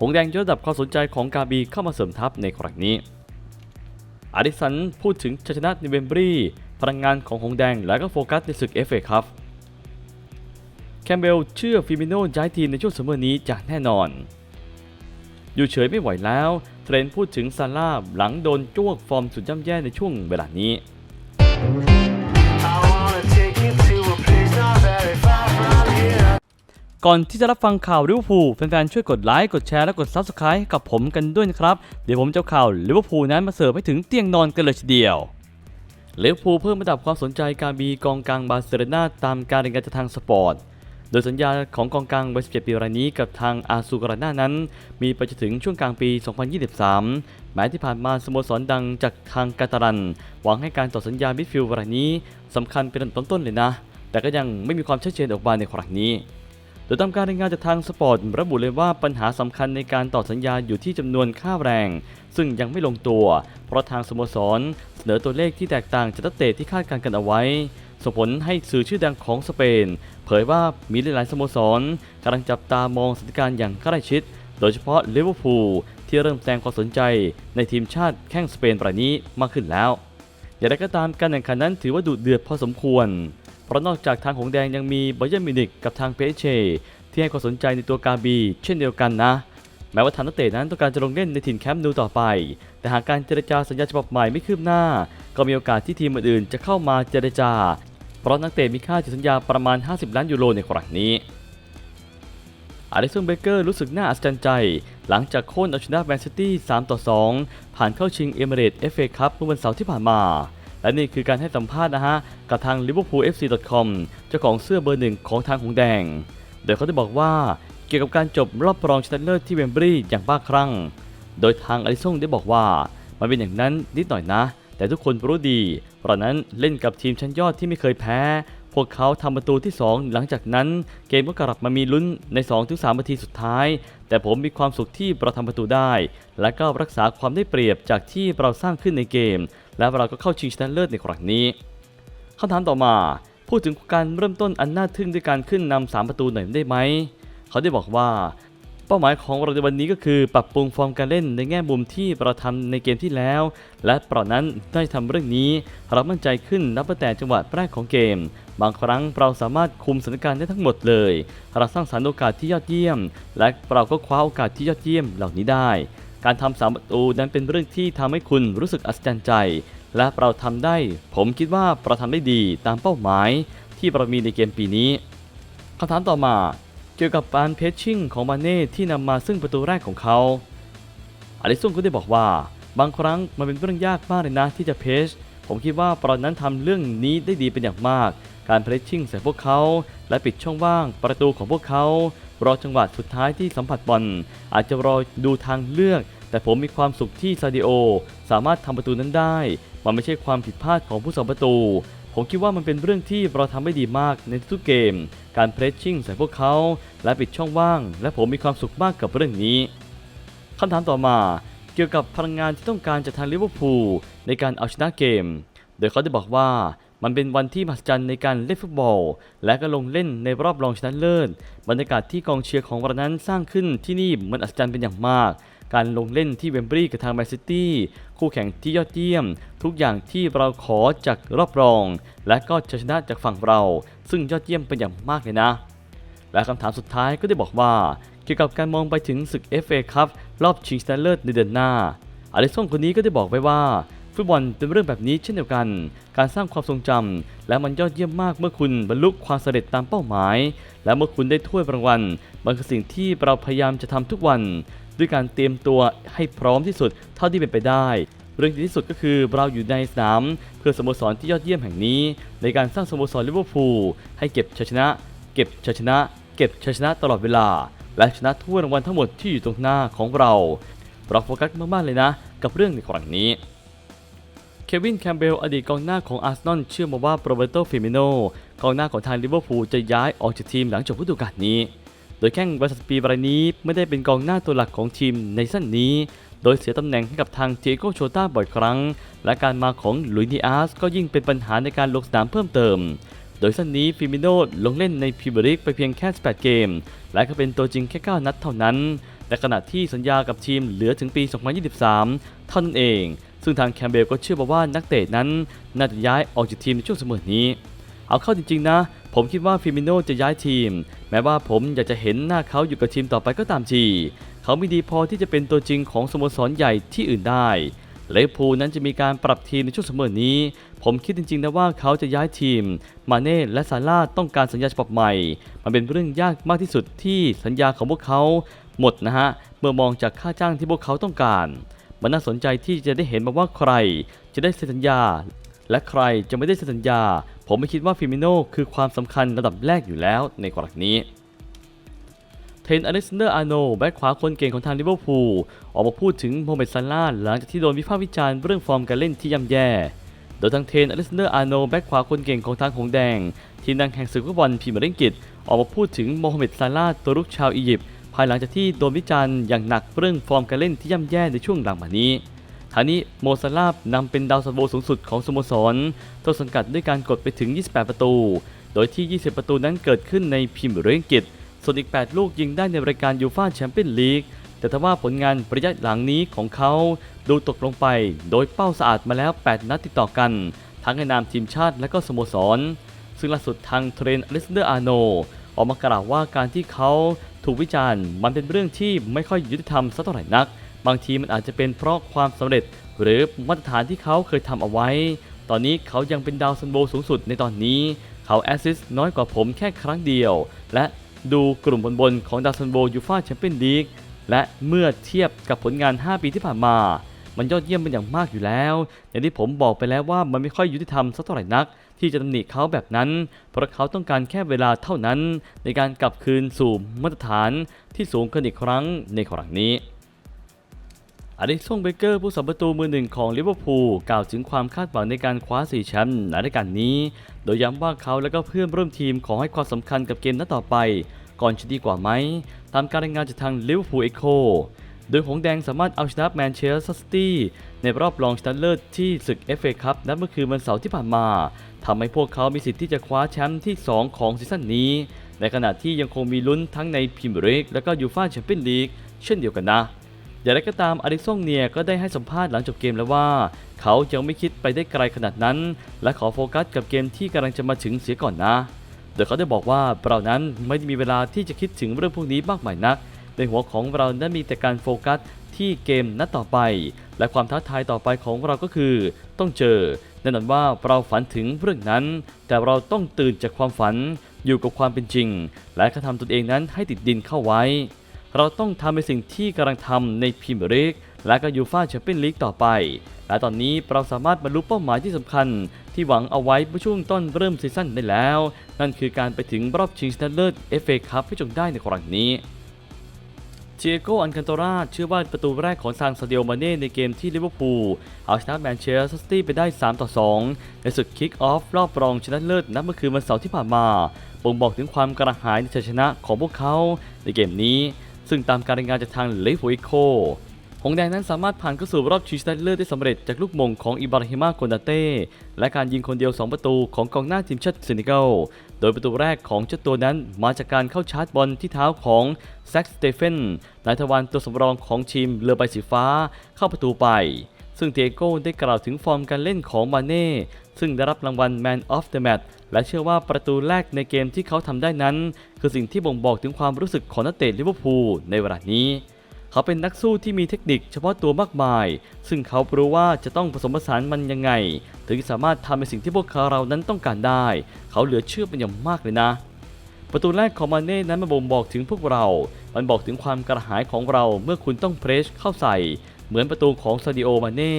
หงแดงยกระดับความสนใจของกาบีเข้ามาเสริมทัพในครั้งนี้อดิสันพูดถึงชัยชนะในเวมบรีพลังงานของหงแดงและก็โฟกัสในศึกเอฟเอครับแคมเบลเชื่อฟิมิโนย้ายทีมในช่วงซัมอนี้จะแน่นอน อยู่เฉยไม่ไหวแล้ว เทรนด์พูดถึงซาร่าหลังโดนจ้วกฟอร์มสุดย่ำแย่ในช่วงเวลานี้ ก่อนที่จะรับฟังข่าวลิเวอร์พูลแฟนๆช่วยกดไลค์กดแชร์และกด Subscribe ให้กับผมกันด้วยนะครับ เดี๋ยวผมจะข่าวลิเวอร์พูลนั้นมาเสิร์ฟให้ถึงเตียงนอนกันเลยทีเดียวลิเวอร์พูลเพิ่มระดับความสนใจการบีกองกลางบาร์เซโลนาตามการรายงานจากทางสปอร์ตโดยสัญญาของกองกลางวัย17ปีรายนี้กับทางอาซูกราน่านั้น มีไปจนถึงช่วงกลางปี 2023 แม้ที่ผ่านมาสโมสรดังจากทางกาตารัน หวังให้การต่อสัญญามิดฟิลด์รายนี้สำคัญเป็นอันต้นๆเลยนะ แต่ก็ยังไม่มีความชัดเจนออกมาในครั้งนี้ โดยตามการรายงานจากทางสปอร์ตระบุเลยว่าปัญหาสำคัญในการต่อสัญญาอยู่ที่จำนวนค่าแรง ซึ่งยังไม่ลงตัว เพราะทางสโมสร เสนอตัวเลขที่แตกต่างจากนักเตะที่คาดการณ์กันเอาไว้ส่งผลให้สื่อชื่อดังของสเปน เผยว่ามีหลายๆสโมสรกำลังจับตามองสถานการณ์อย่างใกล้ชิด โดยเฉพาะลิเวอร์พูลที่เริ่มแสดงความสนใจในทีมชาติแข้งสเปนรายนี้มากขึ้นแล้ว อย่างไรก็ตามการแข่งขันนั้นถือว่าดุเดือดพอสมควร ราะนอกจากทางหงแดงยังมีบ a เย r n มิวนิกกับทางเปเชที่ให้ความสนใจในตัวกาบี เช่นเดียวกันนะ แม้ว่าทางนักเตะนั้นต้องการจะลงเล่นในถิ่นแคมป์นูต่อไป แต่หากการเจรจาสัญญาฉบับใหม่ไม่คืบหน้า ก็มีโอกาสที่ทีมอื่นๆจะเข้ามาเจรจา เพราะนักเตะมีค่าจิตสัญญาประมาณ 50 ล้านยูโรในครั้งนี้อาริสันเบเกอร์รู้สึกน่าอัศจรรย์ใจ หลังจากโค่นเอาชนะแมนซิตี้ 3 ต่อ 2 ผ่านเข้าชิงเอเมเรตเอฟเอคัพเมื่อวันเสาร์ที่ผ่านมา และนี่คือการให้สัมภาษณ์นะฮะ กับทาง liverpoolfc.com เจ้าของเสื้อเบอร์หนึ่งของทางหงแดง โดยเขาได้บอกว่าเกี่ยวกับการจบรอบรองชนะเลิศที่เวมบรีอย่างบ้าคลั่ง โดยทางอลิซงได้บอกว่า มันเป็นอย่างนั้นนิดหน่อยนะ แต่ทุกคนรู้ดี เพราะนั้นเล่นกับทีมชั้นยอดที่ไม่เคยแพ้ พวกเขาทำประตูที่ 2 หลังจากนั้นเกมก็กลับมามีลุ้นใน 2-3นาทีสุดท้าย แต่ผมมีความสุขที่เราทำประตูได้ และก็รักษาความได้เปรียบจากที่เราสร้างขึ้นในเกม และเราก็เข้าชิงชนะเลิศในครั้งนี้คำถามต่อมา พูดถึงการเริ่มต้นอันน่าทึ่งด้วยการขึ้นนำสามประตูหน่อยได้ไหม เขาได้บอกว่า เป้าหมายของเราในวันนี้ก็คือ ปรับปรุงฟอร์มการเล่นในแง่มุมที่เราทำในเกมที่แล้ว และเปราะนั้นได้ทำเรื่องนี้เรามั่นใจขึ้นนับตั้งแต่จังหวะแรกของเกม บางครั้งเราสามารถคุมสถานการณ์ได้ทั้งหมดเลย เราสร้างสรรค์โอกาสที่ยอดเยี่ยม และเราก็คว้าโอกาสที่ยอดเยี่ยมเหล่านี้ได้ การทำสามประตูนั้นเป็นเรื่องที่ทำให้คุณรู้สึกอัศจรรย์ใจ และเราทำได้ ผมคิดว่าเราทำได้ดีตามเป้าหมาย ที่เรามีในเกมปีนี้คำถามต่อมา เกี่ยวกับการเพชชิ่งของมาเน่ที่นำมาซึ่งประตูแรกของเขาอลิซุนก็ได้บอกว่า บางครั้งมันเป็นเรื่องยากมากเลยนะที่จะเพชผมคิดว่าปรอนนั้นทำเรื่องนี้ได้ดีเป็นอย่างมาก การเพชชิ่งใส่พวกเขา และปิดช่องว่างประตูของพวกเขา รอจังหวะสุดท้ายที่สัมผัสบอลอาจจะรอดูทางเลือก แต่ผมมีความสุขที่ซาดิโอ สามารถทำประตูนั้นได้ มันไม่ใช่ความผิดพลาดของผู้สาประตู ผมคิดว่ามันเป็นเรื่องที่เราทำได้ดีมากในทุกเกม การเพรสชิ่งใส่พวกเขา และปิดช่องว่าง และผมมีความสุขมากกับเรื่องนี้คำถามต่อมาเกี่ยวกับพลังงานที่ต้องการจากทางลิเวอร์พูลในการเอาชนะเกม โดยเขาได้บอกว่ามันเป็นวันที่มหัศจรรย์ในการเล่นฟุตบอล และก็ลงเล่นในรอบรองชนะเลิศ บรรยากาศที่กองเชียร์ของเรานั้นสร้างขึ้นที่นี่มันอัศจรรย์เป็นอย่างมาก การลงเล่นที่เวมบรีกับทางแมนซิตี้คู่แข่งที่ยอดเยี่ยม ทุกอย่างที่เราขอจากรอบรอง และก็ชัยชนะจากฝั่งเรา ซึ่งยอดเยี่ยมเป็นอย่างมากเลยนะ และคำถามสุดท้ายก็ได้บอกว่า เกี่ยวกับการมองไปถึงศึก FA ครับรอบชิงชนะเลิศในเดือนหน้าอลิซงคนนี้ก็ได้บอกไว้ว่าฟุตบอลเป็นเรื่องแบบนี้เช่นเดียวกัน การสร้างความทรงจำและมันยอดเยี่ยมมากเมื่อคุณบรรลุความสำเร็จตามเป้าหมาย และเมื่อคุณได้ถ้วยรางวัลมันคือสิ่งที่เราพยายามจะทำทุกวัน ด้วยการเตรียมตัวให้พร้อมที่สุดเท่าที่เป็นไปได้เรื่องที่ที่สุดก็คือเราอยู่ในสนามเพื่อสโมสรที่ยอดเยี่ยมแห่งนี้ ในการสร้างสโมสรลิเวอร์พูลให้เก็บชัยชนะ เก็บชัยชนะ เก็บชัยชนะตลอดเวลา และชนะถ้วรางวัลทั้งหมดที่อยู่ตรงหน้าของเราเราโฟกัสมากๆเลยนะ กับเรื่องในครั้งนี้เควินแคมเบลอดีตกองหน้าของอาร์เซนอลเชื่อมาว่าโรเบโตฟิมิโนกองหน้าของทางลิเวอร์พูลจะย้ายออกจากทีมหลังจบฤดูกาลนี้ โดยแข้งวัยปีรายนี้ไม่ได้เป็นกองหน้าตัวหลักของทีมในสั้นนี้ โดยเสียตำแหน่งให้กับทางเจโกโชต้าบ่อยครั้ง และการมาของลุยส์ดิอาสก็ยิ่งเป็นปัญหาในการลงสนามเพิ่มเติม โดยสั้นนี้ฟิมิโนลงเล่นในพรีเมียร์ลีกไปเพียงแค่ 18 เกม และก็เป็นตัวจริงแค่ 9 นัดเท่านั้น แต่ขณะที่สัญญากับทีมเหลือถึงปี 2023 เท่านั้นเอง ซึ่งทางแคมเบลก็เชื่อมาว่านักเตะนั้นน่าจะย้ายออกจากทีมในช่วงเสมอนี้ เอาเข้าจริงๆนะ ผมคิดว่าฟิมิโนจะย้ายทีม แม้ว่าผมอยากจะเห็นหน้าเขาอยู่กับทีมต่อไปก็ตามทีเขาไม่ดีพอที่จะเป็นตัวจริงของสโมสรใหญ่ที่อื่นได้เลฟพูลนั้นจะมีการปรับทีมในช่วงเสมอนี้ ผมคิดจริงๆนะว่าเขาจะย้ายทีม มาเน่และซาร่าต้องการสัญญาฉบับใหม่ มันเป็นเรื่องยากมากที่สุดที่สัญญาของพวกเขาหมดนะฮะ เมื่อมองจากค่าจ้างที่พวกเขาต้องการ มันน่าสนใจที่จะได้เห็นมาว่าใคร จะได้เซ็นสัญญา และใครจะไม่ได้เซ็นสัญญา ผมไม่คิดว่าฟิมิโนคือความสำคัญระดับแรกอยู่แล้วในกรณีนี้เทนอเล็กซานเดอร์อาโนแบ็คขวาคนเก่งของทางลิเวอร์พูลออกมาพูดถึงโมเมดซาร่าห์หลังจากที่โดนวิพากษ์วิจารณ์เรื่องฟอร์มการเล่นที่ย่ำแย่ โดยทางเทนอเล็กซานเดอร์อาโนแบ็คขวาคนเก่งของทางหงแดง ทีมดังแห่งศึกฟุตบอลพรีเมียร์ลีกอังกฤษออกมาพูดถึงโมฮัมเหม็ดซาร่าห์ตัวลูกชาวอียิปต์ภายหลังจากที่โดนวิจารณ์อย่างหนักเรื่องฟอร์มการเล่นที่ย่ำแย่ในช่วงหลังมานี้ ทานี้โมซาลาห์นำเป็นดาวซันโวสูงสุดของสโมสรต้นสังกัดด้วยการกดไปถึง 28 ประตู โดยที่ 20 ประตูนั้นเกิดขึ้นในพรีเมียร์ลีกอังกฤษส่วนอีก 8 ลูกยิงได้ในรายการยูฟ่าแชมเปี้ยนลีก แต่ทว่าผลงานระยะหลังนี้ของเขาดูตกลงไป โดยเป้าสะอาดมาแล้ว 8 นัดติดต่อกัน ทั้งในนามทีมชาติและก็สโมสร ซึ่งล่าสุดทางเทรนต์อล็กซานเดอร์อาร์โนออกมากล่าวว่าการที่เขาถูกวิจารณ์มันเป็นเรื่องที่ไม่ค่อยยุติธรรมสักเท่าไหร่นัก บางทีมันอาจจะเป็นเพราะความสำเร็จ หรือมาตรฐานที่เขาเคยทำเอาไว้ ตอนนี้เขายังเป็นดาวซันโบสูงสุดในตอนนี้ เขาแอสซิสต์น้อยกว่าผมแค่ครั้งเดียว และดูกลุ่มบนๆของดาวซันโบยูฟ่าแชมเปี้ยนลีกและเมื่อเทียบกับผลงาน 5 ปีที่ผ่านมา มันยอดเยี่ยมเป็นอย่างมากอยู่แล้ว อย่างที่ผมบอกไปแล้วว่ามันไม่ค่อยยุติธรรมสักเท่าไหร่นัก ที่จะตำหนิเขาแบบนั้น เพราะเขาต้องการแค่เวลาเท่านั้น ในการกลับคืนสู่มาตรฐานที่สูงขึ้นอีกครั้งในครั้งนี้ อลิซงเบเกอร์ผู้สัมประตูมือหนึ่งของลิเวอร์พูลกล่าวถึงความคาดหวังในการคว้า4แชมป์ในรายการนี้ โดยย้ำว่าเขาและก็เพื่อนร่วมทีมขอให้ความสำคัญกับเกมนัดต่อไป ก่อนจะดีกว่าไหมตามการรายงานจากทางลิเวอร์พูลเอโคโดยหงแดงสามารถเอาชนะแมนเชสเตอร์ซิตี้ในรอบรองชนะเลิศที่ศึก FA คัพนัดเมื่อคืนวันเสาร์ที่ผ่านมาทำให้พวกเขามีสิทธิ์ที่จะคว้าแชมป์ที่ 2 ของซีซั่นนี้ ในขณะที่ยังคงมีลุ้นทั้งในพรีเมียร์ลีกและก็ยูฟ่าแชมเปี้ยนลีกเช่นเดียวกันนะ อย่างไรก็ตามอลิซงเนียก็ได้ให้สัมภาษณ์หลังจบเกมแล้วว่า เขายังไม่คิดไปได้ไกลขนาดนั้น และขอโฟกัสกับเกมที่กำลังจะมาถึงเสียก่อนนะ โดยเขาได้บอกว่าเรานั้นไม่ได้มีเวลาที่จะคิดถึงเรื่องพวกนี้มากมายนัก ในหัวของเรานั้นมีแต่การโฟกัสที่เกมนัดต่อไป และความท้าทายต่อไปของเราก็คือ ต้องเจอแน่นอนว่าเราฝันถึงเรื่องนั้น แต่เราต้องตื่นจากความฝันอยู่กับความเป็นจริง และกระทำตนเองนั้นให้ติดดินเข้าไว้ เราต้องทำในสิ่งที่กำลังทำในพรีเมียร์ลีกและก็ยูฟ่าแชมเปี้ยนลีกต่อไป และตอนนี้เราสามารถบรรลุเป้าหมายที่สำคัญ ที่หวังเอาไว้เมื่อช่วงต้นเริ่มซีซั่นได้แล้ว นั่นคือการไปถึงรอบชิงชนะเลิศ FA คัพให้จงได้ในครั้งนี้เจโกอันคันโตราเชื่อว่าประตูแรกของซานซาเดียมาเน่ในเกมที่ลิเวอร์พูลเอาชนะแมนเชสเตอร์ซิตี้ไปได้ 3 ต่อ 2 ในศึกคิกออฟรอบรองชนะเลิศนัดเมื่อคืนวันเสาร์ที่ผ่านมาบ่งบอกถึงความกระหายในชัยชนะของพวกเขาในเกมนี้ ซึ่งตามการรายงานจากทางเลฟโวิโคหงแดงนั้นสามารถผ่านเข้าสู่รอบชิงชนะเลิศได้สำเร็จจากลูกมงของอิบราฮิมาโกนาเต้และการยิงคนเดียว 2 ประตูของกองหน้าทีมชาติเซนิกัลโดยประตูแรกของเจ้าตัวนั้นมาจากการเข้าชาร์จบอลที่เท้าของแซ็กสเตเฟนนายทวารตัวสำรองของทีมเรือใบสีฟ้าเข้าประตูไป ซึ่งเทโก้ได้กล่าวถึงฟอร์มการเล่นของมาเน่ ซึ่งได้รับรางวัล Man of the Match และเชื่อว่าประตูแรกในเกมที่เขาทำได้นั้น คือสิ่งที่บ่งบอกถึงความรู้สึกของนักเตะลิเวอร์พูลในเวลานี้ เขาเป็นนักสู้ที่มีเทคนิคเฉพาะตัวมากมาย ซึ่งเขารู้ว่าจะต้องผสมผสานมันยังไง ถึงสามารถทำในสิ่งที่พวกเขาเรานั้นต้องการได้ เขาเหลือเชื่อเป็นอย่างมากเลยนะประตูแรกของมาเน่นั้นมาบ่งบอกถึงพวกเรา มันบอกถึงความกระหายของเราเมื่อคุณต้องเพรสเข้าใส่ เหมือนประตูของซาดิโอมาเน่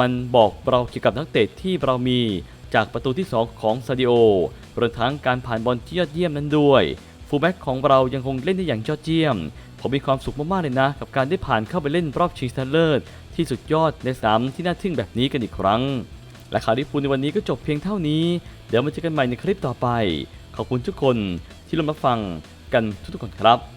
มันบอกเราเกี่ยวกับนักเตะที่เรามีจากประตูที่ 2 ของซาดิโอรวมทั้งการผ่านบอลที่ยอดเยี่ยมนั้นด้วย ฟูลแบ็กของเรายังคงเล่นได้อย่างยอดเยี่ยม ผมมีความสุขมากๆเลยนะ กับการได้ผ่านเข้าไปเล่นรอบชิงชนะเลิศที่สุดยอดในสนามที่น่าทึ่งแบบนี้กันอีกครั้ง และข่าวที่พูดในวันนี้ก็จบเพียงเท่านี้ เดี๋ยวมาเจอกันใหม่ในคลิปต่อไป ขอบคุณทุกคนที่ร่วมรับฟังกันทุกๆคนครับ